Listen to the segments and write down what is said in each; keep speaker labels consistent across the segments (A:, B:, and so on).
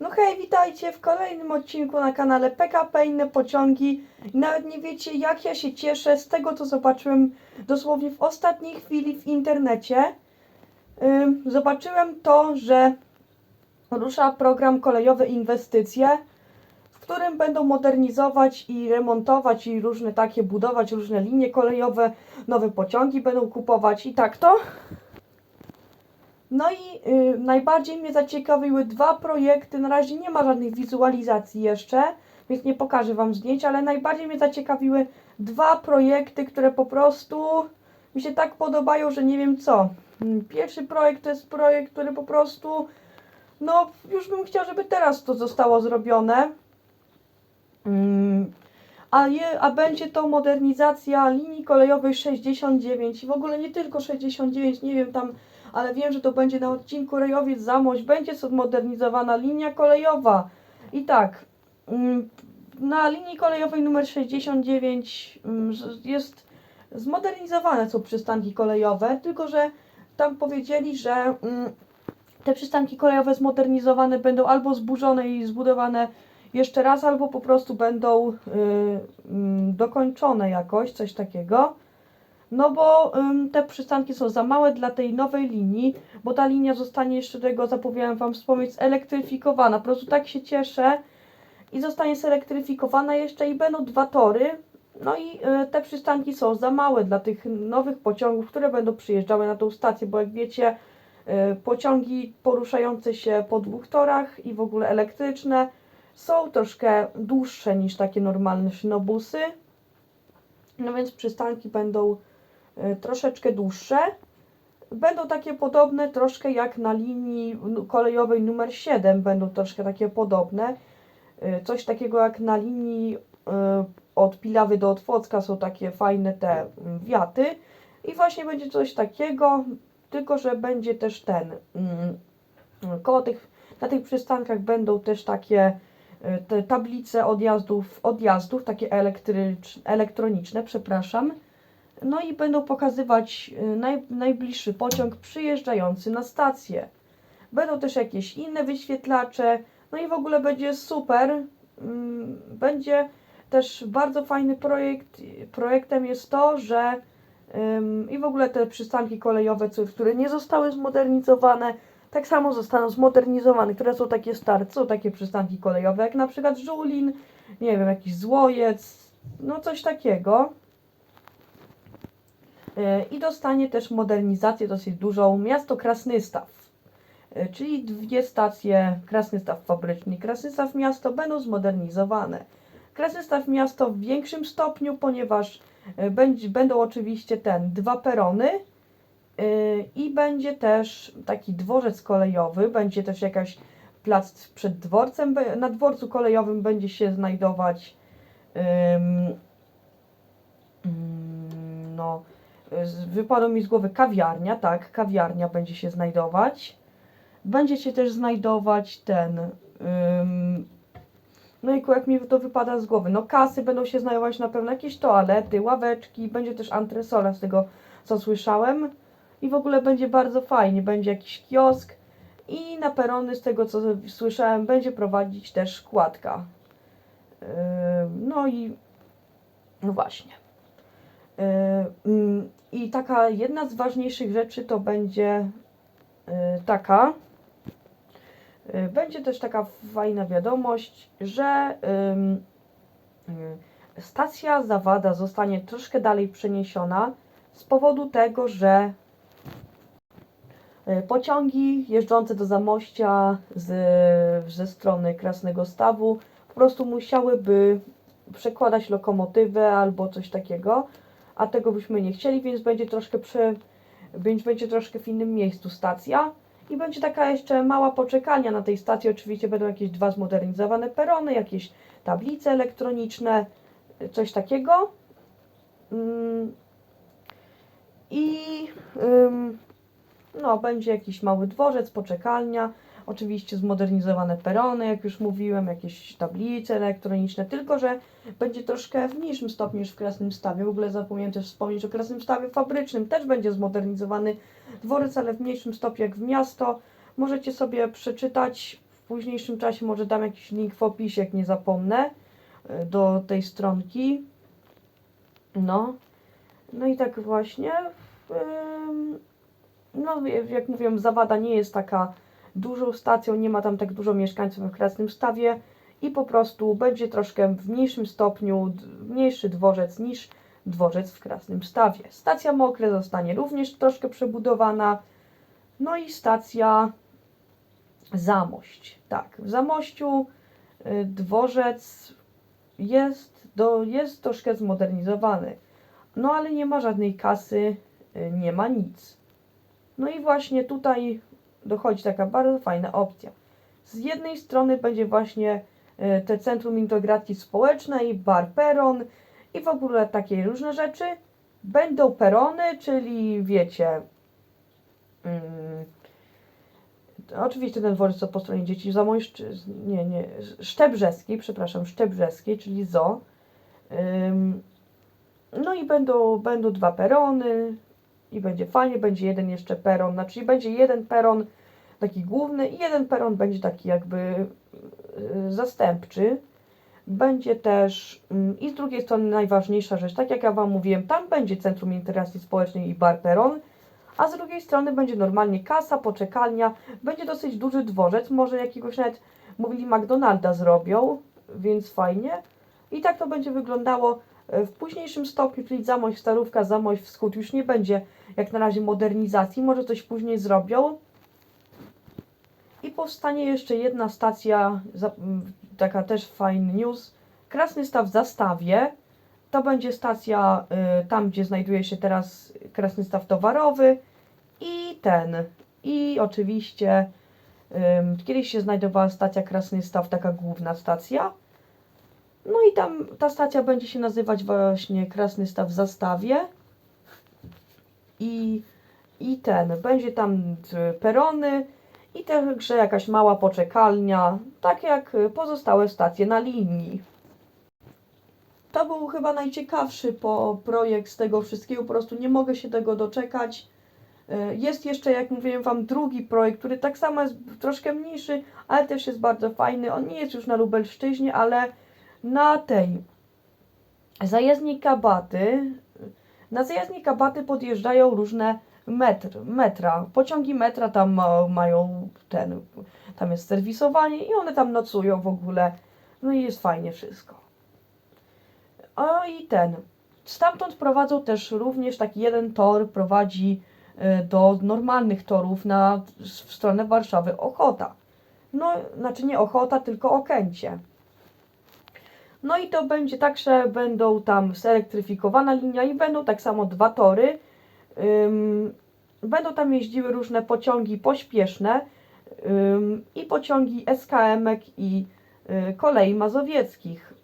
A: No hej, witajcie w kolejnym odcinku na kanale PKP Inne Pociągi. Nawet nie wiecie jak ja się cieszę z tego co zobaczyłem dosłownie w ostatniej chwili w internecie. Zobaczyłem to, że rusza program kolejowe inwestycje, w którym będą modernizować i remontować i różne takie budować różne linie kolejowe, nowe pociągi będą kupować i tak to. No i y, najbardziej mnie zaciekawiły dwa projekty. Na razie nie ma żadnych wizualizacji jeszcze, więc nie pokażę Wam zdjęć, ale najbardziej mnie zaciekawiły dwa projekty, które po prostu mi się tak podobają, że nie wiem co. Mm, Pierwszy projekt to jest projekt, który po prostu, no już bym chciał, żeby teraz to zostało zrobione. Mm, A, je, a będzie to modernizacja linii kolejowej 69 i w ogóle nie tylko 69, nie wiem tam ale wiem, że to będzie na odcinku Rejowiec Zamość, będzie zmodernizowana linia kolejowa. I tak, mm, na linii kolejowej numer 69 mm, jest zmodernizowane są przystanki kolejowe, tylko że tam powiedzieli, że mm, te przystanki kolejowe zmodernizowane będą albo zburzone i zbudowane jeszcze raz, albo po prostu będą y, dokończone jakoś, coś takiego. No bo ym, te przystanki są za małe dla tej nowej linii, bo ta linia zostanie jeszcze tego, zapomniałem Wam wspomnieć, zelektryfikowana. Po prostu tak się cieszę i zostanie zelektryfikowana jeszcze i będą dwa tory. No i y, te przystanki są za małe dla tych nowych pociągów, które będą przyjeżdżały na tą stację, bo jak wiecie, y, pociągi poruszające się po dwóch torach i w ogóle elektryczne są troszkę dłuższe niż takie normalne szynobusy. No więc przystanki będą troszeczkę dłuższe. Będą takie podobne troszkę jak na linii kolejowej numer 7, będą troszkę takie podobne. Y, Coś takiego jak na linii y, od Pilawy do Otwocka są takie fajne te mm, wiaty. I właśnie będzie coś takiego, tylko że będzie też ten. mm, Koło tych, na tych przystankach będą też takie y, tablice odjazdów, odjazdów takie elektrycz, elektroniczne, przepraszam. No i będą pokazywać y, naj, najbliższy pociąg przyjeżdżający na stację. Będą też jakieś inne wyświetlacze. No i w ogóle będzie super. Mm, Będzie też bardzo fajny projekt. Projektem jest to, że i w ogóle te przystanki kolejowe, które nie zostały zmodernizowane, tak samo zostaną zmodernizowane, które są takie stare, są takie przystanki kolejowe, jak na przykład Żulin, nie wiem, jakiś Złojec, no coś takiego. I dostanie też modernizację dosyć dużą miasto Krasnystaw. E, Czyli dwie stacje Krasnystaw fabryczny i Krasnystaw miasto będą zmodernizowane. Krasnystaw miasto w większym stopniu, ponieważ e, będą oczywiście ten dwa perony e, i będzie też taki dworzec kolejowy, będzie też jakaś plac przed dworcem, na dworcu kolejowym będzie się znajdować mm, no, wypadło mi z głowy kawiarnia, tak, kawiarnia będzie się znajdować. Będzie się też znajdować ten. Ym, no i jak mi to wypada z głowy. No kasy będą się znajdować na pewno jakieś toalety, ławeczki, będzie też antresola z tego co słyszałem. I w ogóle będzie bardzo fajnie, będzie jakiś kiosk i na perony z tego co słyszałem będzie prowadzić też kładka. No i no właśnie. I taka jedna z ważniejszych rzeczy to będzie yy, taka. Yy, Będzie też taka fajna wiadomość, że yy, stacja Zawada zostanie troszkę dalej przeniesiona z powodu tego, że pociągi jeżdżące do Zamościa z, ze strony Krasnego Stawu po prostu musiałyby przekładać lokomotywę albo coś takiego a tego byśmy nie chcieli, więc będzie troszkę przy, więc będzie troszkę w innym miejscu stacja i będzie taka jeszcze mała poczekalnia na tej stacji. Oczywiście będą jakieś dwa zmodernizowane perony, jakieś tablice elektroniczne, coś takiego. Mm. I no, będzie jakiś mały dworzec, poczekalnia. Oczywiście zmodernizowane perony, jak już mówiłem, jakieś tablice elektroniczne, tylko że będzie troszkę w mniejszym stopniu niż w Krasnym Stawie. W ogóle zapomniałem też wspomnieć o Krasnym Stawie fabrycznym. Też będzie zmodernizowany dworzec, ale w mniejszym stopniu jak w miasto. Możecie sobie przeczytać późniejszym czasie może dam jakiś link w opisie, jak nie zapomnę, y, do tej stronki. No. No i tak właśnie. No, jak mówiłem, Zawada nie jest taka dużą stacją, nie ma tam tak dużo mieszkańców w Krasnym Stawie i po prostu będzie troszkę w mniejszym stopniu, mniejszy dworzec niż dworzec w Krasnym Stawie. Stacja Mokre zostanie również troszkę przebudowana. No i stacja Zamość. Tak, w Zamościu y, dworzec jest, do, jest troszkę zmodernizowany. No ale nie ma żadnej kasy, y, nie ma nic. No i właśnie tutaj dochodzi taka bardzo fajna opcja. Z jednej strony będzie właśnie y, te Centrum Integracji Społecznej, bar peron i w ogóle takie różne rzeczy. Będą perony, czyli wiecie, mm, oczywiście ten dworzec po stronie dzieci Zamojszczy, nie, nie, Szczebrzeskiej, przepraszam, Szczebrzeskiej, czyli ZO. No i będą, będą dwa perony i będzie fajnie, będzie jeden jeszcze peron, znaczy będzie jeden peron taki główny i jeden peron będzie taki jakby y, zastępczy. Będzie też mm, i z drugiej strony najważniejsza rzecz, tak jak ja Wam mówiłem, tam będzie Centrum Integracji Społecznej i bar peron, a z drugiej strony będzie normalnie kasa, poczekalnia, będzie dosyć duży dworzec, może jakiegoś nawet, mówili McDonalda zrobią, więc fajnie. I tak to będzie wyglądało w późniejszym stopniu, czyli Zamość Starówka, Zamość Wschód już nie będzie jak na razie modernizacji, może coś później zrobią. I powstanie jeszcze jedna stacja, taka też fajny news, Krasny Staw w Zastawie. To będzie stacja y, tam, gdzie znajduje się teraz Krasny Staw Towarowy i ten. I oczywiście ym, kiedyś się znajdowała stacja Krasny Staw, taka główna stacja. No i tam ta stacja będzie się nazywać właśnie Krasny Staw w Zastawie. I, i ten, będzie tam perony i także jakaś mała poczekalnia, tak jak pozostałe stacje na linii. To był chyba najciekawszy po projekt z tego wszystkiego, po prostu nie mogę się tego doczekać. Y, Jest jeszcze, jak mówiłem Wam, drugi projekt, który tak samo jest troszkę mniejszy, ale też jest bardzo fajny. On nie jest już na Lubelszczyźnie, ale na tej zajezdni Kabaty, na zajezdni Kabaty podjeżdżają różne metr, metra. Pociągi metra tam ma, mają ten, tam jest serwisowanie i one tam nocują w ogóle. No i jest fajnie wszystko. O i ten. Stamtąd prowadzą też również taki jeden tor prowadzi y, do normalnych torów na, w stronę Warszawy Ochota. No, znaczy nie Ochota, tylko Okęcie. No i to będzie tak, że będą tam zelektryfikowana linia i będą tak samo dwa tory. Będą tam jeździły różne pociągi pośpieszne i pociągi SKM-ek i y, kolei mazowieckich.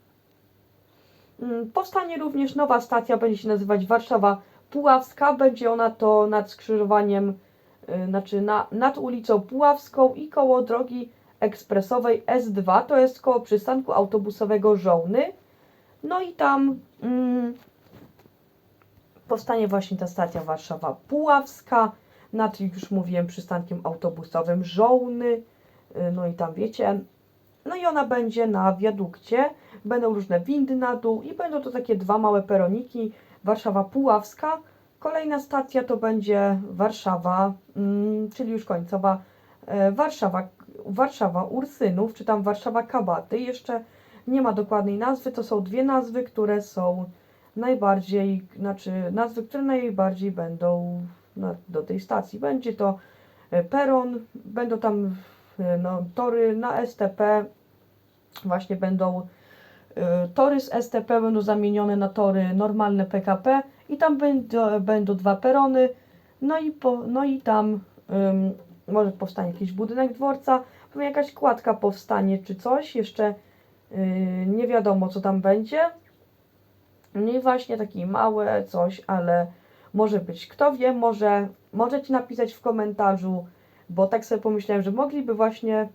A: Powstanie również nowa stacja, będzie się nazywać Warszawa Puławska. Będzie ona to nad skrzyżowaniem, y, znaczy na, nad ulicą Puławską i koło drogi ekspresowej S2, to jest koło przystanku autobusowego Żołny. No i tam mm, powstanie właśnie ta stacja Warszawa Puławska, nad już mówiłem przystankiem autobusowym Żołny. Y, No i tam wiecie, no i ona będzie na wiadukcie, będą różne windy na dół i będą to takie dwa małe peroniki, Warszawa Puławska. Kolejna stacja to będzie Warszawa, mm, czyli już końcowa, e, Warszawa, Warszawa Ursynów, czy tam Warszawa Kabaty. Jeszcze nie ma dokładnej nazwy, to są dwie nazwy, które są najbardziej, znaczy nazwy, które najbardziej będą na, do tej stacji. Będzie to e, peron, będą tam e, no, tory na STP, właśnie będą e, tory z STP będą zamienione na tory normalne PKP i tam będą, będą dwa perony, no i, po, no i tam może powstanie jakiś budynek dworca, pewnie jakaś kładka powstanie czy coś, jeszcze yy, nie wiadomo co tam będzie. No i właśnie takie małe coś, ale może być. Kto wie, może możecie napisać w komentarzu, bo tak sobie pomyślałem, że mogliby właśnie,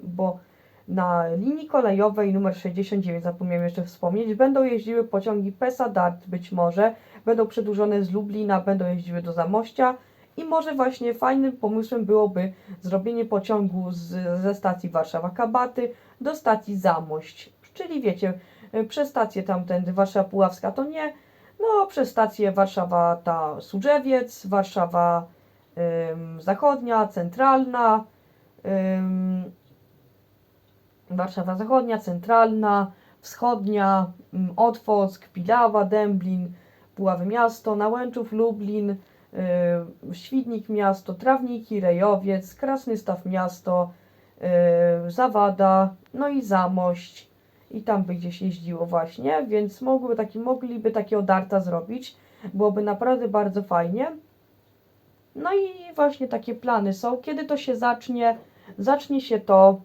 A: bo na linii kolejowej numer 69, zapomniałem jeszcze wspomnieć, będą jeździły pociągi PESA Dart być może, będą przedłużone z Lublina, będą jeździły do Zamościa I może właśnie fajnym pomysłem byłoby zrobienie pociągu z, ze stacji Warszawa-Kabaty do stacji Zamość. Czyli wiecie, y, przez stację tamtędy Warszawa Puławska to nie, no przez stację Warszawa ta Warszawa Zachodnia, Centralna, Warszawa Zachodnia, Centralna, Wschodnia, ym, Otwock, Pilawa, Dęblin, Puławy Miasto, Nałęczów, Lublin, Świdnik Miasto, Trawniki, Rejowiec, Krasny Staw Miasto, y, Zawada, no i Zamość. I tam by gdzieś jeździło właśnie, więc mogłyby taki, mogliby takiego darta zrobić. Byłoby naprawdę bardzo fajnie. No i właśnie takie plany są. Kiedy to się zacznie? Zacznie się to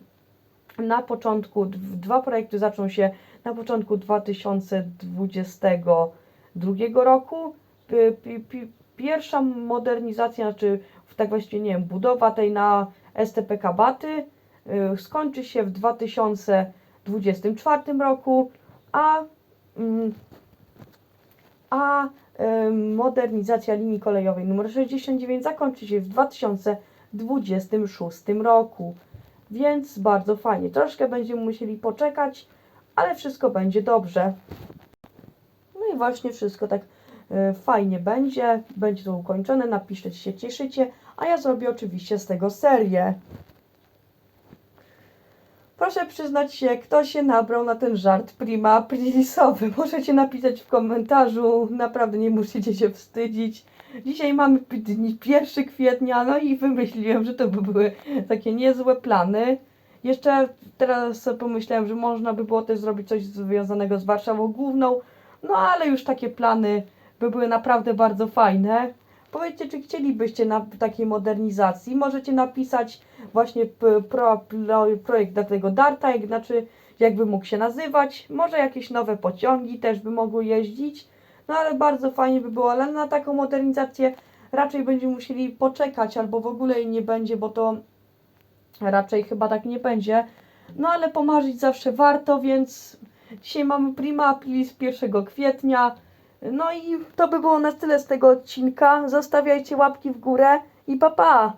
A: na początku, dwa projekty zaczną się na początku 2022 roku. Pi- pi- pi- Pierwsza modernizacja, znaczy tak właściwie nie wiem, budowa tej na STP Kabaty y, skończy się w 2024 roku, a, mm, a em, modernizacja linii kolejowej nr 69 zakończy się w 2026 roku. Więc bardzo fajnie. Troszkę będziemy musieli poczekać, ale wszystko będzie dobrze. No i właśnie wszystko tak fajnie będzie. Będzie to ukończone. Napiszcie, czy się cieszycie, a ja zrobię oczywiście z tego serię. Proszę przyznać się, kto się nabrał na ten żart prima aprilisowy. Możecie napisać w komentarzu. Naprawdę nie musicie się wstydzić. Dzisiaj mamy p- dni 1 kwietnia, no i wymyśliłem, że to by były takie niezłe plany. Jeszcze teraz pomyślałem, że można by było też zrobić coś związanego z Warszawą Główną, no ale już takie plany by były naprawdę bardzo fajne. Powiedzcie, czy chcielibyście na takiej modernizacji? Możecie napisać właśnie pro, pro, projekt dla tego Darta, jak, znaczy jakby mógł się nazywać. Może jakieś nowe pociągi też by mogły jeździć. No ale bardzo fajnie by było, ale na taką modernizację raczej będziemy musieli poczekać, albo w ogóle jej nie będzie, bo to raczej chyba tak nie będzie. No ale pomarzyć zawsze warto, więc dzisiaj mamy prima aprilis 1 kwietnia. No i to by było na tyle z tego odcinka. Zostawiajcie łapki w górę i pa pa!